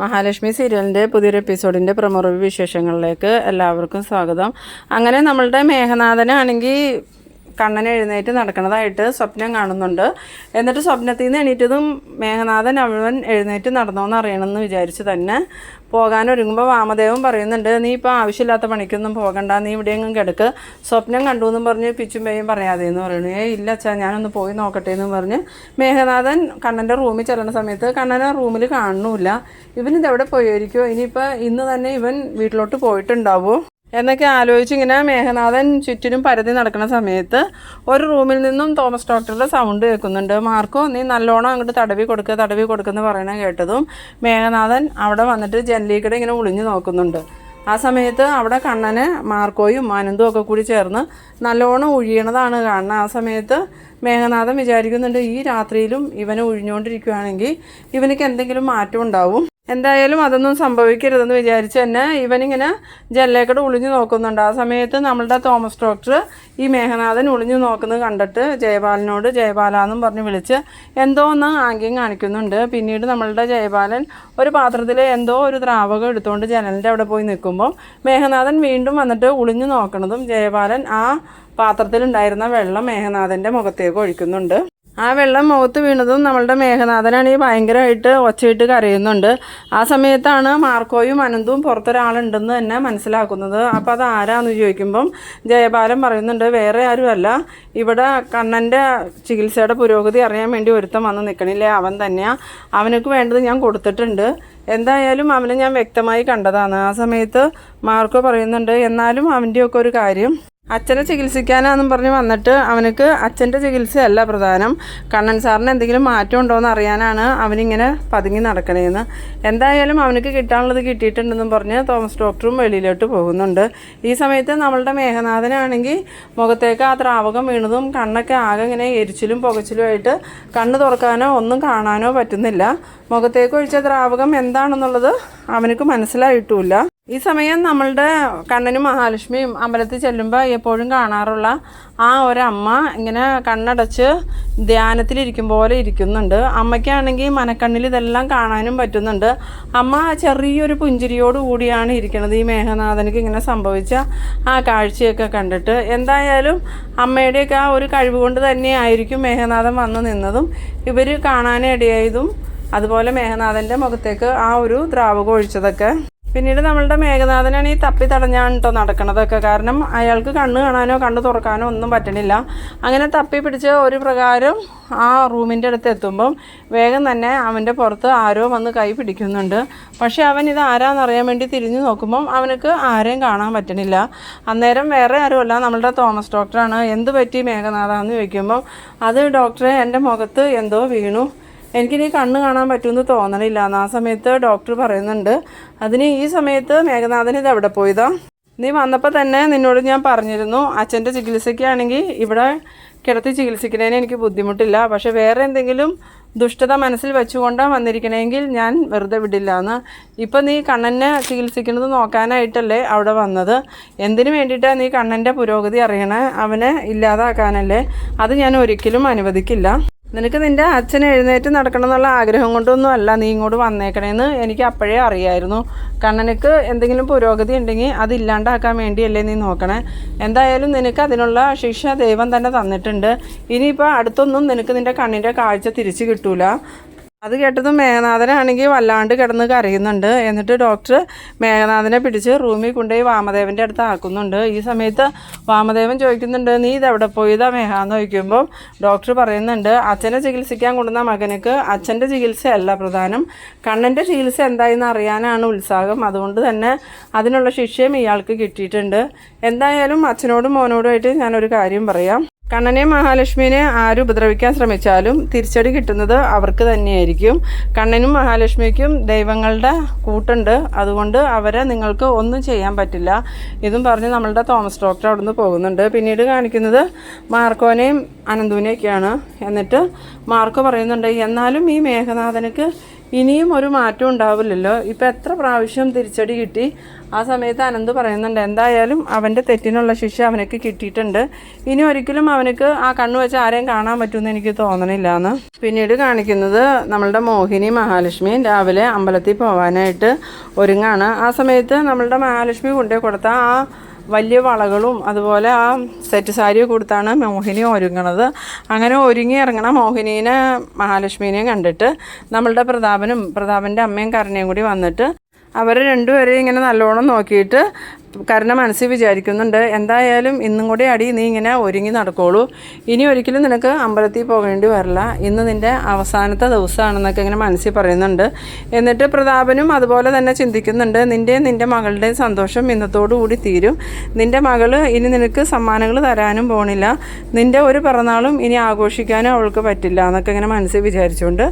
മഹാലക്ഷ്മി സീരിയലിന്റെ പുതിയൊരു എപ്പിസോഡിന്റെ പ്രമുഖ വിശേഷങ്ങളിലേക്ക് എല്ലാവർക്കും സ്വാഗതം. അങ്ങനെ നമ്മളുടെ മേഘനാഥനാണെങ്കിൽ കണ്ണൻ എഴുന്നേറ്റ് നടക്കുന്നതായിട്ട് സ്വപ്നം കാണുന്നുണ്ട്. എന്നിട്ട് സ്വപ്നത്തിൽ നിന്ന് എണീറ്റതും മേഘനാഥൻ അവൻ എഴുന്നേറ്റ് നടന്നോന്ന് അറിയണമെന്ന് വിചാരിച്ച് തന്നെ പോകാൻ ഒരുങ്ങുമ്പോൾ വാമദേവൻ പറയുന്നുണ്ട് നീ ഇപ്പോൾ ആവശ്യമില്ലാത്ത പണിക്കൊന്നും പോകണ്ട നീ ഇവിടെയെങ്കിലും കിടക്ക്. സ്വപ്നം കണ്ടു എന്നും പറഞ്ഞ് പിച്ചും പേയും പറയാതെ എന്ന് പറയുന്നു. ഏ ഇല്ല അച്ഛാ ഞാനൊന്ന് പോയി നോക്കട്ടെ എന്ന് പറഞ്ഞ് മേഘനാഥൻ കണ്ണന്റെ റൂമിൽ ചെല്ലുന്ന സമയത്ത് കണ്ണനെ റൂമിൽ കാണുന്നില്ല ഇവൻ ഇതെവിടെ പോയിരിക്കുമോ ഇനിയിപ്പോൾ ഇന്ന് തന്നെ ഇവൻ വീട്ടിലോട്ട് പോയിട്ടുണ്ടാവുമോ എന്നൊക്കെ ആലോചിച്ച് ഇങ്ങനെ മേഘനാഥൻ ചുറ്റിനും പരതി നടക്കുന്ന സമയത്ത് ഒരു റൂമിൽ നിന്നും തോമസ് ഡോക്ടറുടെ സൗണ്ട് കേൾക്കുന്നുണ്ട്. മാർക്കോ നീ നല്ലോണം അങ്ങോട്ട് തടവി കൊടുക്കുക തടവി കൊടുക്കുന്ന പറയണ കേട്ടതും മേഘനാഥൻ അവിടെ വന്നിട്ട് ജനലീക്കടെ ഇങ്ങനെ ഒളിഞ്ഞു നോക്കുന്നുണ്ട്. ആ സമയത്ത് അവിടെ കണ്ണന് മാർക്കോയും ആനന്ദും ഒക്കെ കൂടി ചേർന്ന് നല്ലോണം ഒഴിയണതാണ് കാണുന്നത്. ആ സമയത്ത് മേഘനാഥൻ വിചാരിക്കുന്നുണ്ട് ഈ രാത്രിയിലും ഇവനെ ഒഴിഞ്ഞുകൊണ്ടിരിക്കുകയാണെങ്കിൽ ഇവനക്ക് എന്തെങ്കിലും മാറ്റം ഉണ്ടാവും. എന്തായാലും അതൊന്നും സംഭവിക്കരുതെന്ന് വിചാരിച്ച് തന്നെ ഇവനിങ്ങനെ ജെല്ലേക്കട ഒളിഞ്ഞു നോക്കുന്നുണ്ട്. ആ സമയത്ത് നമ്മളുടെ തോമസ് ഡോക്ടർ ഈ മേഘനാഥൻ ഒളിഞ്ഞു നോക്കുന്നത് കണ്ടിട്ട് ജയപാലനോട് ജയപാല എന്നും പറഞ്ഞ് വിളിച്ച് എന്തോ ഒന്ന് ആംഗ്യം കാണിക്കുന്നുണ്ട്. പിന്നീട് നമ്മളുടെ ജയപാലൻ ഒരു പാത്രത്തിൽ എന്തോ ഒരു ദ്രാവകം എടുത്തുകൊണ്ട് ജനലിന്റെ അവിടെ പോയി നിൽക്കുമ്പോൾ മേഘനാഥൻ വീണ്ടും വന്നിട്ട് ഒളിഞ്ഞു നോക്കണതും ജയപാലൻ ആ പാത്രത്തിലുണ്ടായിരുന്ന വെള്ളം മേഘനാഥന്റെ മുഖത്തേക്ക് ഒഴിക്കുന്നുണ്ട്. ആ വെള്ളം മുഖത്ത് വീണതും നമ്മളുടെ മേഘനാഥനാണെങ്കിൽ ഭയങ്കരമായിട്ട് ഒച്ചയിട്ട് കരയുന്നുണ്ട്. ആ സമയത്താണ് മാർക്കോയും അനന്തും പുറത്തൊരാളുണ്ടെന്ന് തന്നെ മനസ്സിലാക്കുന്നത്. അപ്പോൾ അത് ആരാന്ന് ചോദിക്കുമ്പം ജയബാലൻ പറയുന്നുണ്ട് വേറെ ആരുമല്ല. ഇവിടെ കണ്ണന്റെ ചികിത്സയുടെ പുരോഗതി അറിയാൻ വേണ്ടി ഒരുത്തം വന്ന് നിൽക്കണില്ലേ അവൻ തന്നെയാണ് അവനക്ക് വേണ്ടത് ഞാൻ കൊടുത്തിട്ടുണ്ട്. എന്തായാലും അവനെ ഞാൻ വ്യക്തമായി കണ്ടതാണ്. ആ സമയത്ത് മാർക്കോ പറയുന്നുണ്ട് എന്നാലും അവന്റെയൊക്കെ ഒരു കാര്യം അച്ഛനെ ചികിത്സിക്കാനാന്നും പറഞ്ഞ് വന്നിട്ട് അവനക്ക് അച്ഛന്റെ ചികിത്സയല്ല പ്രധാനം. കണ്ണൻ സാറിന് എന്തെങ്കിലും മാറ്റം ഉണ്ടോ എന്ന് അറിയാനാണ് അവനിങ്ങനെ പതുങ്ങി നടക്കണേന്ന്. എന്തായാലും അവനക്ക് കിട്ടാനുള്ളത് കിട്ടിയിട്ടുണ്ടെന്നും പറഞ്ഞ് തോമസ് ഡോക്ടറും വെളിയിലോട്ട് പോകുന്നുണ്ട്. ഈ സമയത്ത് നമ്മളുടെ മേഘനാഥനാണെങ്കിൽ മുഖത്തേക്ക് ആ ദ്രാവകം വീണതും കണ്ണൊക്കെ ആകെ ഇങ്ങനെ എരിച്ചിലും പുകച്ചിലുമായിട്ട് കണ്ണ് തുറക്കാനോ ഒന്നും കാണാനോ പറ്റുന്നില്ല. മുഖത്തേക്ക് ഒഴിച്ച ദ്രാവകം എന്താണെന്നുള്ളത് അവനക്ക് മനസ്സിലായിട്ടുമില്ല. ഈ സമയം നമ്മളുടെ കണ്ണനും മഹാലക്ഷ്മിയും അമ്പലത്തിൽ ചെല്ലുമ്പോൾ എപ്പോഴും കാണാറുള്ള ആ ഒരമ്മ ഇങ്ങനെ കണ്ണടച്ച് ധ്യാനത്തിലിരിക്കും പോലെ ഇരിക്കുന്നുണ്ട്. അമ്മയ്ക്കാണെങ്കിൽ മനക്കണ്ണിൽ ഇതെല്ലാം കാണാനും പറ്റുന്നുണ്ട്. അമ്മ ചെറിയൊരു പുഞ്ചിരിയോട് കൂടിയാണ് ഇരിക്കുന്നത് ഈ മേഘനാഥനക്ക് ഇങ്ങനെ സംഭവിച്ച ആ കാഴ്ചയൊക്കെ കണ്ടിട്ട് എന്തായാലും അമ്മയുടെയൊക്കെ ആ ഒരു കഴിവ് കൊണ്ട് തന്നെയായിരിക്കും മേഘനാഥൻ വന്നു നിന്നതും ഇവർ കാണാനിടയായതും. അതുപോലെ മേഘനാഥന്റെ മുഖത്തേക്ക് ആ ഒരു ദ്രാവകം ഒഴിച്ചതൊക്കെ. പിന്നീട് നമ്മളുടെ മേഘനാഥനാണ് ഈ തപ്പി തടഞ്ഞാണ് കേട്ടോ നടക്കണതൊക്കെ. കാരണം അയാൾക്ക് കണ്ണ് കാണാനോ കണ്ണ് തുറക്കാനോ ഒന്നും പറ്റണില്ല. അങ്ങനെ തപ്പി പിടിച്ച് ഒരു പ്രകാരം ആ റൂമിന്റെ അടുത്ത് എത്തുമ്പം വേഗം തന്നെ അവന്റെ പുറത്ത് ആരോ വന്ന് കൈ പിടിക്കുന്നുണ്ട്. പക്ഷേ അവൻ ഇത് ആരാന്നറിയാൻ വേണ്ടി തിരിഞ്ഞു നോക്കുമ്പം അവനക്ക് ആരെയും കാണാൻ പറ്റണില്ല. അന്നേരം വേറെ ആരുമല്ല നമ്മളുടെ തോമസ് ഡോക്ടറാണ്. എന്ത് പറ്റി മേഘനാഥ എന്ന് ചോദിക്കുമ്പം അത് ഡോക്ടറെ എന്റെ മുഖത്ത് എന്തോ വീണു. എനിക്കിനി കണ്ണ് കാണാൻ പറ്റുമെന്ന് തോന്നണില്ല. ആ സമയത്ത് ഡോക്ടർ പറയുന്നുണ്ട്. അതിന് ഈ സമയത്ത് മേഘനാഥൻ ഇത് എവിടെ പോയതാ? നീ വന്നപ്പോൾ തന്നെ നിന്നോട് ഞാൻ പറഞ്ഞിരുന്നു അച്ഛന്റെ ചികിത്സയ്ക്കാണെങ്കിൽ ഇവിടെ കിടത്തി ചികിത്സിക്കുന്നതിന് എനിക്ക് ബുദ്ധിമുട്ടില്ല. പക്ഷേ വേറെ എന്തെങ്കിലും ദുഷ്ടത മനസ്സിൽ വെച്ചുകൊണ്ടാണ് വന്നിരിക്കണമെങ്കിൽ ഞാൻ വെറുതെ വിടില്ല എന്ന്. ഇപ്പം നീ കണ്ണനെ ചികിത്സിക്കുന്നത് നോക്കാനായിട്ടല്ലേ അവിടെ വന്നത്? എന്തിനു വേണ്ടിയിട്ടാണ് നീ കണ്ണന്റെ പുരോഗതി അറിയണേ? അവനെ ഇല്ലാതാക്കാനല്ലേ? അത് ഞാൻ ഒരിക്കലും അനുവദിക്കില്ല. നിനക്ക് നിന്റെ അച്ഛൻ എഴുന്നേറ്റ് നടക്കണം എന്നുള്ള ആഗ്രഹം കൊണ്ടൊന്നും അല്ല നീ ഇങ്ങോട്ട് വന്നേക്കണേന്ന് എനിക്ക് അപ്പോഴേ അറിയായിരുന്നു. കണ്ണനക്ക് എന്തെങ്കിലും പുരോഗതി ഉണ്ടെങ്കിൽ അത് ഇല്ലാണ്ടാക്കാൻ വേണ്ടിയല്ലേ നീ നോക്കണേ. എന്തായാലും നിനക്ക് അതിനുള്ള ശിക്ഷ ദൈവം തന്നെ തന്നിട്ടുണ്ട്. ഇനിയിപ്പോൾ അടുത്തൊന്നും നിനക്ക് നിന്റെ കണ്ണിന്റെ കാഴ്ച തിരിച്ചു കിട്ടൂല. അത് കേട്ടതും മേഘനാഥനാണെങ്കിൽ വല്ലാണ്ട് കിടന്ന് കരയുന്നുണ്ട്. എന്നിട്ട് ഡോക്ടർ മേഘനാഥനെ പിടിച്ച് റൂമിൽ കൊണ്ടുപോയി വാമദേവന്റെ അടുത്ത് ആക്കുന്നുണ്ട്. ഈ സമയത്ത് വാമദേവൻ ചോദിക്കുന്നുണ്ട് നീ ഇതെവിടെ പോയതാ മേഘ? എന്ന് ചോദിക്കുമ്പോൾ ഡോക്ടർ പറയുന്നുണ്ട് അച്ഛനെ ചികിത്സിക്കാൻ കൊണ്ടുവന്ന മകനക്ക് അച്ഛന്റെ ചികിത്സയല്ല പ്രധാനം. കണ്ണന്റെ ചികിത്സ എന്തായെന്ന് അറിയാനാണ് ഉത്സാഹം. അതുകൊണ്ട് തന്നെ അതിനുള്ള ശിക്ഷയും ഇയാൾക്ക് കിട്ടിയിട്ടുണ്ട്. എന്തായാലും അച്ഛനോടും മോനോടുമായിട്ട് ഞാനൊരു കാര്യം പറയാം. കണ്ണനെ മഹാലക്ഷ്മിനെ ആര് ഉപദ്രവിക്കാൻ ശ്രമിച്ചാലും തിരിച്ചടി കിട്ടുന്നത് അവർക്ക് തന്നെയായിരിക്കും. കണ്ണനും മഹാലക്ഷ്മിക്കും ദൈവങ്ങളുടെ കൂട്ടുണ്ട്. അതുകൊണ്ട് അവരെ നിങ്ങൾക്ക് ഒന്നും ചെയ്യാൻ പറ്റില്ല. ഇതും പറഞ്ഞ് നമ്മളുടെ തോമസ് ഡോക്ടർ അവിടുന്ന് പോകുന്നുണ്ട്. പിന്നീട് കാണിക്കുന്നത് മാർക്കോനെയും അനന്തുവിനെയൊക്കെയാണ് എന്നിട്ട് മാർക്കോ പറയുന്നുണ്ട് എന്നാലും ഈ മേഘനാഥനക്ക് ഇനിയും ഒരു മാറ്റം ഉണ്ടാവില്ലല്ലോ. ഇപ്പം എത്ര പ്രാവശ്യം തിരിച്ചടി കിട്ടി? ആ സമയത്ത് അനന്ത് പറയുന്നുണ്ട് എന്തായാലും അവന്റെ തെറ്റിനുള്ള ശിക്ഷ അവനക്ക് കിട്ടിയിട്ടുണ്ട്. ഇനി ഒരിക്കലും അവനക്ക് ആ കണ്ണു വെച്ച് ആരെയും കാണാൻ പറ്റുമെന്ന് എനിക്ക് തോന്നണില്ല എന്ന് പിന്നീട് കാണിക്കുന്നത് നമ്മളുടെ മോഹിനി മഹാലക്ഷ്മിയും രാവിലെ അമ്പലത്തിൽ പോകാനായിട്ട് ഒരുങ്ങാണ്. ആ സമയത്ത് നമ്മളുടെ മഹാലക്ഷ്മി കൊണ്ടുപോയി കൊടുത്ത ആ വലിയ വളകളും അതുപോലെ ആ സെറ്റ് സാരി കൊടുത്താണ് മോഹിനി ഒരുങ്ങണത്. അങ്ങനെ ഒരുങ്ങി ഇറങ്ങണ മോഹിനീനെ മഹാലക്ഷ്മീനെയും കണ്ടിട്ട് നമ്മളുടെ പ്രതാപനും പ്രതാപന്റെ അമ്മയും കരുണയും കൂടി വന്നിട്ട് അവർ രണ്ടുപേരെയും ഇങ്ങനെ നല്ലോണം നോക്കിയിട്ട് കരുണ മനസ്സിൽ വിചാരിക്കുന്നുണ്ട്. എന്തായാലും ഇന്നും കൂടി അടി നീ ഇങ്ങനെ ഒരുങ്ങി നടക്കോളൂ. ഇനി ഒരിക്കലും നിനക്ക് അമ്പലത്തിൽ പോകേണ്ടി വരില്ല. ഇന്ന് നിന്റെ അവസാനത്തെ ദിവസമാണെന്നൊക്കെ ഇങ്ങനെ മനസ്സിൽ പറയുന്നുണ്ട്. എന്നിട്ട് പ്രതാപനും അതുപോലെ തന്നെ ചിന്തിക്കുന്നുണ്ട്. നിന്റെയും നിന്റെ മകളുടെയും സന്തോഷം കൂടി തീരും. നിന്റെ മകൾ ഇനി നിനക്ക് സമ്മാനങ്ങൾ തരാനും പോണില്ല. നിന്റെ ഒരു പിറന്നാളും ഇനി ആഘോഷിക്കാനും അവൾക്ക് പറ്റില്ല എന്നൊക്കെ ഇങ്ങനെ മനസ്സിൽ വിചാരിച്ചുകൊണ്ട്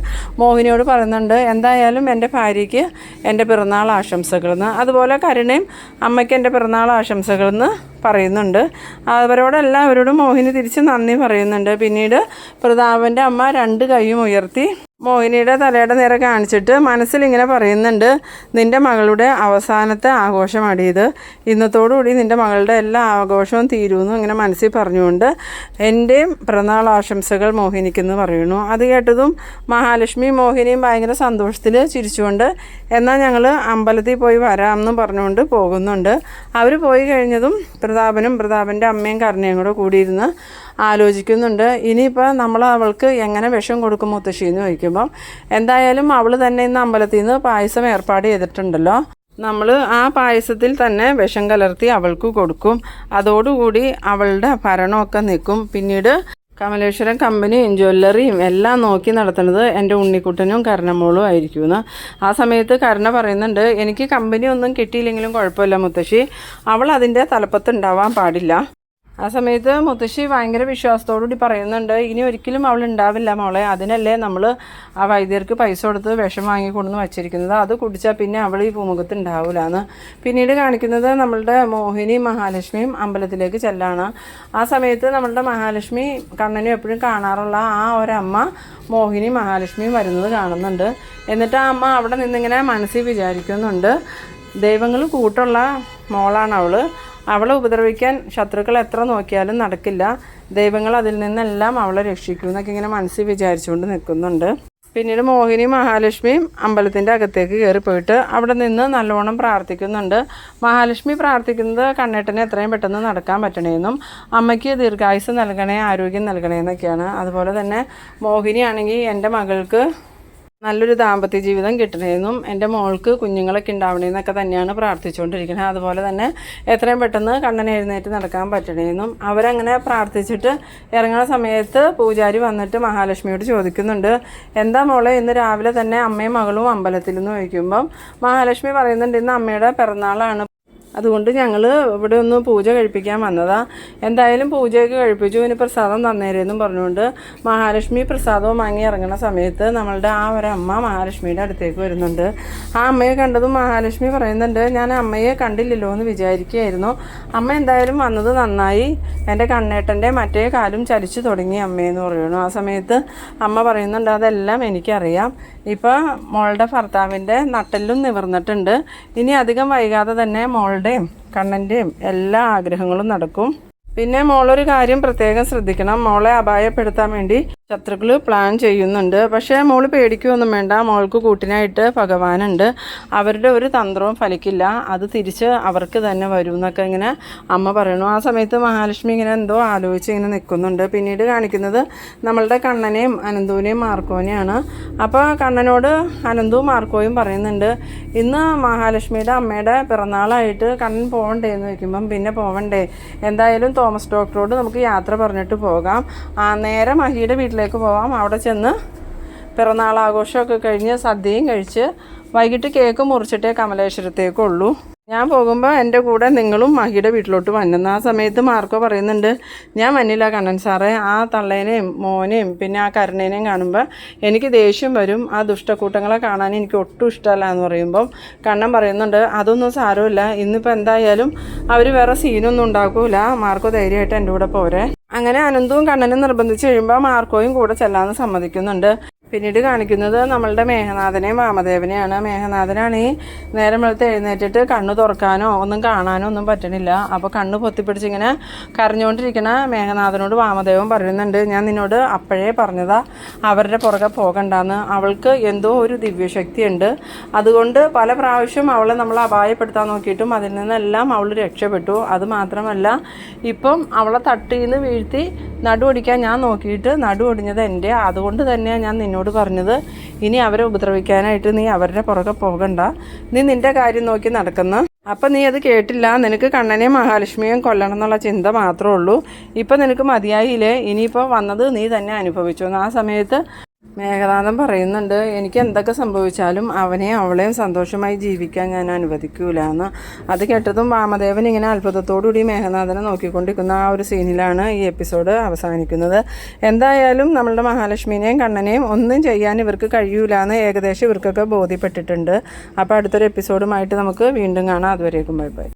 മോഹിനിയോട് പറയുന്നുണ്ട്. എന്തായാലും എന്റെ ഭാര്യയ്ക്ക് എന്റെ പിറന്നാൾ ആശംസകളെന്ന്. അതുപോലെ കരുണയും അമ്മയ്ക്ക് എന്റെ പിറന്നാൾ ആശംസകളെന്ന് പറയുന്നുണ്ട്. അവരോടെല്ലാവരോടും മോഹിനി തിരിച്ച് നന്ദി പറയുന്നുണ്ട്. പിന്നീട് പ്രതാപന്റെ അമ്മ രണ്ട് കൈയും ഉയർത്തി മോഹിനിയുടെ തലയുടെ നേരെ കാണിച്ചിട്ട് മനസ്സിലിങ്ങനെ പറയുന്നുണ്ട് നിന്റെ മകളുടെ അവസാനത്തെ ആഘോഷമാണ് ഇത്. ഇന്നത്തോടുകൂടി നിന്റെ മകളുടെ എല്ലാ ആഘോഷവും തീരുമെന്നും ഇങ്ങനെ മനസ്സിൽ പറഞ്ഞുകൊണ്ട് എന്റെയും പിറന്നാൾ ആശംസകൾ മോഹിനിക്കെന്ന് പറയുന്നു. അത് കേട്ടതും മഹാലക്ഷ്മി മോഹിനിയും ഭയങ്കര സന്തോഷത്തിൽ ചിരിച്ചുകൊണ്ട് എന്നാൽ ഞങ്ങൾ അമ്പലത്തിൽ പോയി വരാമെന്നും പറഞ്ഞുകൊണ്ട് പോകുന്നുണ്ട്. അവർ പോയി കഴിഞ്ഞതും പ്രതാപനും പ്രതാപന്റെ അമ്മയും കരുണയും കൂടെ കൂടിയിരുന്ന് ആലോചിക്കുന്നുണ്ട്. ഇനിയിപ്പോൾ നമ്മൾ അവൾക്ക് എങ്ങനെ വിഷം കൊടുക്കും മുത്തശ്ശി എന്ന് ചോദിക്കുമ്പം എന്തായാലും അവൾ തന്നെ ഇന്ന് അമ്പലത്തിൽ നിന്ന് പായസം ഏർപ്പാട് ചെയ്തിട്ടുണ്ടല്ലോ. നമ്മൾ ആ പായസത്തിൽ തന്നെ വിഷം കലർത്തി അവൾക്ക് കൊടുക്കും. അതോടുകൂടി അവളുടെ ഭരണമൊക്കെ നിൽക്കും. പിന്നീട് കമലേശ്വരം കമ്പനിയും ജ്വല്ലറിയും എല്ലാം നോക്കി നടത്തുന്നത് എന്റെ ഉണ്ണിക്കുട്ടനും കരണമോളും ആയിരിക്കുമെന്ന്. ആ സമയത്ത് കരുണ പറയുന്നുണ്ട് എനിക്ക് കമ്പനി ഒന്നും കിട്ടിയില്ലെങ്കിലും കുഴപ്പമില്ല മുത്തശ്ശി. അവൾ അതിന്റെ തലപ്പത്തുണ്ടാവാൻ പാടില്ല. ആ സമയത്ത് മുത്തശ്ശി ഭയങ്കര വിശ്വാസത്തോടുകൂടി പറയുന്നുണ്ട് ഇനി ഒരിക്കലും അവൾ ഉണ്ടാവില്ല മോളെ. അതിനല്ലേ നമ്മൾ ആ വൈദ്യർക്ക് പൈസ കൊടുത്ത് വിഷം വാങ്ങിക്കൊണ്ടെന്ന് വച്ചിരിക്കുന്നത്. അത് കുടിച്ചാൽ പിന്നെ അവൾ ഈ ഭൂമുഖത്ത് ഉണ്ടാവില്ല എന്ന് പിന്നീട് കാണിക്കുന്നത് നമ്മളുടെ മോഹിനി മഹാലക്ഷ്മിയും അമ്പലത്തിലേക്ക് ചെല്ലാണ്. ആ സമയത്ത് നമ്മളുടെ മഹാലക്ഷ്മി കണ്ണനും എപ്പോഴും കാണാറുള്ള ആ ഒരമ്മ മോഹിനി മഹാലക്ഷ്മിയും വരുന്നത് കാണുന്നുണ്ട്. എന്നിട്ട് ആ അമ്മ അവിടെ നിന്നിങ്ങനെ മനസ്സിൽ വിചാരിക്കുന്നുണ്ട് ദൈവങ്ങൾ കൂട്ടുള്ള മോളാണ് അവൾ. അവളെ ഉപദ്രവിക്കാൻ ശത്രുക്കൾ എത്ര നോക്കിയാലും നടക്കില്ല. ദൈവങ്ങൾ അതിൽ നിന്നെല്ലാം അവളെ രക്ഷിക്കും എന്നൊക്കെ ഇങ്ങനെ മനസ്സിൽ വിചാരിച്ചുകൊണ്ട് നിൽക്കുന്നുണ്ട്. പിന്നീട് മോഹിനി മഹാലക്ഷ്മിയും അമ്പലത്തിന്റെ അകത്തേക്ക് കയറിപ്പോയിട്ട് അവിടെ നിന്ന് നല്ലോണം പ്രാർത്ഥിക്കുന്നുണ്ട്. മഹാലക്ഷ്മി പ്രാർത്ഥിക്കുന്നത് കണ്ണേട്ടനെ എത്രയും പെട്ടെന്ന് നടക്കാൻ പറ്റണേന്നും അമ്മയ്ക്ക് ദീർഘായുസ് നൽകണേ ആരോഗ്യം നൽകണേ എന്നൊക്കെയാണ്. അതുപോലെ തന്നെ മോഹിനിയാണെങ്കിൽ എന്റെ മകൾക്ക് നല്ലൊരു ദാമ്പത്യ ജീവിതം കിട്ടണമെന്നും എന്റെ മോൾക്ക് കുഞ്ഞുങ്ങളൊക്കെ ഉണ്ടാവണമെന്നൊക്കെ തന്നെയാണ് പ്രാർത്ഥിച്ചുകൊണ്ടിരിക്കുന്നത്. അതുപോലെ തന്നെ എത്രയും പെട്ടെന്ന് കണ്ണൻ എഴുന്നേറ്റ് നടക്കാൻ പറ്റണമെന്നും അവരങ്ങനെ പ്രാർത്ഥിച്ചിട്ട് ഇറങ്ങുന്ന സമയത്ത് പൂജാരി വന്നിട്ട് മഹാലക്ഷ്മിയോട് ചോദിക്കുന്നുണ്ട് എന്താ മോളെ ഇന്ന് രാവിലെ തന്നെ അമ്മയും മകളും അമ്പലത്തിൽ നിന്ന് ചോദിക്കുമ്പം മഹാലക്ഷ്മി പറയുന്നുണ്ട് ഇന്ന് അമ്മയുടെ പിറന്നാളാണ് അതുകൊണ്ട് ഞങ്ങൾ ഇവിടെ ഒന്ന് പൂജ കഴിപ്പിക്കാൻ വന്നതാ. എന്തായാലും പൂജയൊക്കെ കഴിപ്പിച്ചു. ഇനി പ്രസാദം തന്നേരെന്നും പറഞ്ഞുകൊണ്ട് മഹാലക്ഷ്മി പ്രസാദവും വാങ്ങി ഇറങ്ങുന്ന സമയത്ത് നമ്മളുടെ ആ ഒരു അമ്മ മഹാലക്ഷ്മിയുടെ അടുത്തേക്ക് വരുന്നുണ്ട്. ആ അമ്മയെ കണ്ടതും മഹാലക്ഷ്മി പറയുന്നുണ്ട് ഞാൻ അമ്മയെ കണ്ടില്ലല്ലോ എന്ന് വിചാരിക്കുകയായിരുന്നു. അമ്മ എന്തായാലും വന്നത് നന്നായി. എന്റെ കണ്ണേട്ടന്റെ മറ്റേ കാലും ചലിച്ചു തുടങ്ങി അമ്മയെന്ന് പറയുന്നു. ആ സമയത്ത് അമ്മ പറയുന്നുണ്ട് അതെല്ലാം എനിക്കറിയാം. ഇപ്പോൾ മോളുടെ ഭർത്താവിന്റെ നട്ടെല്ലും നിവർന്നിട്ടുണ്ട്. ഇനി അധികം വൈകാതെ തന്നെ കണ്ണന്റെയും എല്ലാ ആഗ്രഹങ്ങളും നടക്കും. പിന്നെ മോളൊരു കാര്യം പ്രത്യേകം ശ്രദ്ധിക്കണം. മോളെ അപായപ്പെടുത്താൻ വേണ്ടി ശത്രുക്കൾ പ്ലാൻ ചെയ്യുന്നുണ്ട്. പക്ഷേ മോൾ പേടിക്കുകയൊന്നും വേണ്ട. മോൾക്ക് കൂട്ടിനായിട്ട് ഭഗവാനുണ്ട്. അവരുടെ ഒരു തന്ത്രവും ഫലിക്കില്ല. അത് തിരിച്ച് അവർക്ക് തന്നെ വരും എന്നൊക്കെ ഇങ്ങനെ അമ്മ പറയുന്നു. ആ സമയത്ത് മഹാലക്ഷ്മി ഇങ്ങനെ എന്തോ ആലോചിച്ച് ഇങ്ങനെ നിൽക്കുന്നുണ്ട്. പിന്നീട് കാണിക്കുന്നത് നമ്മളുടെ കണ്ണനെയും അനന്തുവിനെയും മാർക്കോനെയാണ്. അപ്പോൾ കണ്ണനോട് അനന്തുവും മാർക്കോയും പറയുന്നുണ്ട് ഇന്ന് മഹാലക്ഷ്മിയുടെ അമ്മയുടെ പിറന്നാളായിട്ട് കണ്ണൻ പോകണ്ടേ എന്ന് ചോദിക്കുമ്പം പിന്നെ പോവണ്ടേ. എന്തായാലും തോമസ് ഡോക്ടറോട് നമുക്ക് യാത്ര പറഞ്ഞിട്ട് പോകാം. നേരെ മഹിയുടെ വീട്ടിലേക്ക് പോകാം അവിടെ ചെന്ന് പിറന്നാൾ ആഘോഷമൊക്കെ കഴിഞ്ഞ് സദ്യയും കഴിച്ച് വൈകിട്ട് കേക്ക് മുറിച്ചിട്ടേ കമലേശ്വരത്തേക്കുള്ളൂ. ഞാൻ പോകുമ്പോൾ എന്റെ കൂടെ നിങ്ങളും മഹിയുടെ വീട്ടിലോട്ട് വന്നെന്ന് ആ സമയത്ത് മാർക്കോ പറയുന്നുണ്ട് ഞാൻ വന്നില്ല കണ്ണൻ സാറേ. ആ തള്ളേനെയും മോനെയും പിന്നെ ആ കരുണേനെയും കാണുമ്പോൾ എനിക്ക് ദേഷ്യം വരും. ആ ദുഷ്ടക്കൂട്ടങ്ങളെ കാണാൻ എനിക്ക് ഒട്ടും ഇഷ്ടമല്ല എന്ന് പറയുമ്പം കണ്ണൻ പറയുന്നുണ്ട് അതൊന്നും സാരമില്ല. ഇന്നിപ്പോൾ എന്തായാലും അവർ വേറെ സീനൊന്നും ഉണ്ടാക്കൂല. മാർക്കോ ധൈര്യമായിട്ട് എന്റെ കൂടെ പോരെ. അങ്ങനെ അനന്തവും കണ്ണനും നിർബന്ധിച്ച് കഴിയുമ്പോൾ മാർക്കോയും കൂടെ ചെല്ലാമെന്ന് സമ്മതിക്കുന്നുണ്ട്. പിന്നീട് കാണിക്കുന്നത് നമ്മളുടെ മേഘനാഥനെയും വാമദേവനെയാണ്. മേഘനാഥനാണ് നേരം വെളുത്ത് എഴുന്നേറ്റിട്ട് കണ്ണ് തുറക്കാനോ ഒന്നും കാണാനോ ഒന്നും പറ്റണില്ല. അപ്പോൾ കണ്ണ് പൊത്തിപ്പിടിച്ച് ഇങ്ങനെ കരഞ്ഞുകൊണ്ടിരിക്കണ മേഘനാഥനോട് വാമദേവൻ പറയുന്നുണ്ട് ഞാൻ നിന്നോട് അപ്പോഴേ പറഞ്ഞതാ അവരുടെ പുറകെ പോകണ്ടെന്ന്. അവൾക്ക് എന്തോ ഒരു ദിവ്യശക്തിയുണ്ട്. അതുകൊണ്ട് പല പ്രാവശ്യം അവളെ നമ്മൾ അപായപ്പെടുത്താൻ നോക്കിയിട്ടും അതിൽ നിന്നെല്ലാം അവൾ രക്ഷപ്പെട്ടു. അത് മാത്രമല്ല ഇപ്പം അവളെ തട്ടിന്ന് വീഴ്ത്തി നടുവടിക്കാൻ ഞാൻ നോക്കിയിട്ട് നടുവടിഞ്ഞത് എന്റെ. അതുകൊണ്ട് തന്നെയാണ് ഞാൻ നിന്നോട് പറഞ്ഞത് ഇനി അവരെ ഉപദ്രവിക്കാനായിട്ട് നീ അവരുടെ പുറകെ പോകണ്ട. നീ നിന്റെ കാര്യം നോക്കി നടക്കുന്ന. അപ്പം നീ അത് കേട്ടില്ല. നിനക്ക് കണ്ണനെയും മഹാലക്ഷ്മിയും കൊല്ലണം എന്നുള്ള ചിന്ത മാത്രമേ ഉള്ളൂ. ഇപ്പം നിനക്ക് മതിയായില്ലേ? ഇനിയിപ്പോൾ വന്നത് നീ തന്നെ അനുഭവിച്ചു. ആ സമയത്ത് മേഘനാഥൻ പറയുന്നുണ്ട് എനിക്ക് എന്തൊക്കെ സംഭവിച്ചാലും അവനെയും അവളെയും സന്തോഷമായി ജീവിക്കാൻ ഞാൻ അനുവദിക്കൂല എന്ന് അത് കേട്ടതും വാമദേവൻ ഇങ്ങനെ അത്ഭുതത്തോടുകൂടി മേഘനാഥനെ നോക്കിക്കൊണ്ടിരിക്കുന്ന ആ ഒരു സീനിലാണ് ഈ എപ്പിസോഡ് അവസാനിക്കുന്നത്. എന്തായാലും നമ്മളുടെ മഹാലക്ഷ്മിനെയും കണ്ണനെയും ഒന്നും ചെയ്യാൻ ഇവർക്ക് കഴിയൂല എന്ന് ഏകദേശം ഇവർക്കൊക്കെ ബോധ്യപ്പെട്ടിട്ടുണ്ട്. അപ്പോൾ അടുത്തൊരു എപ്പിസോഡുമായിട്ട് നമുക്ക് വീണ്ടും കാണാം. അതുവരേക്കും ബൈ ബൈ.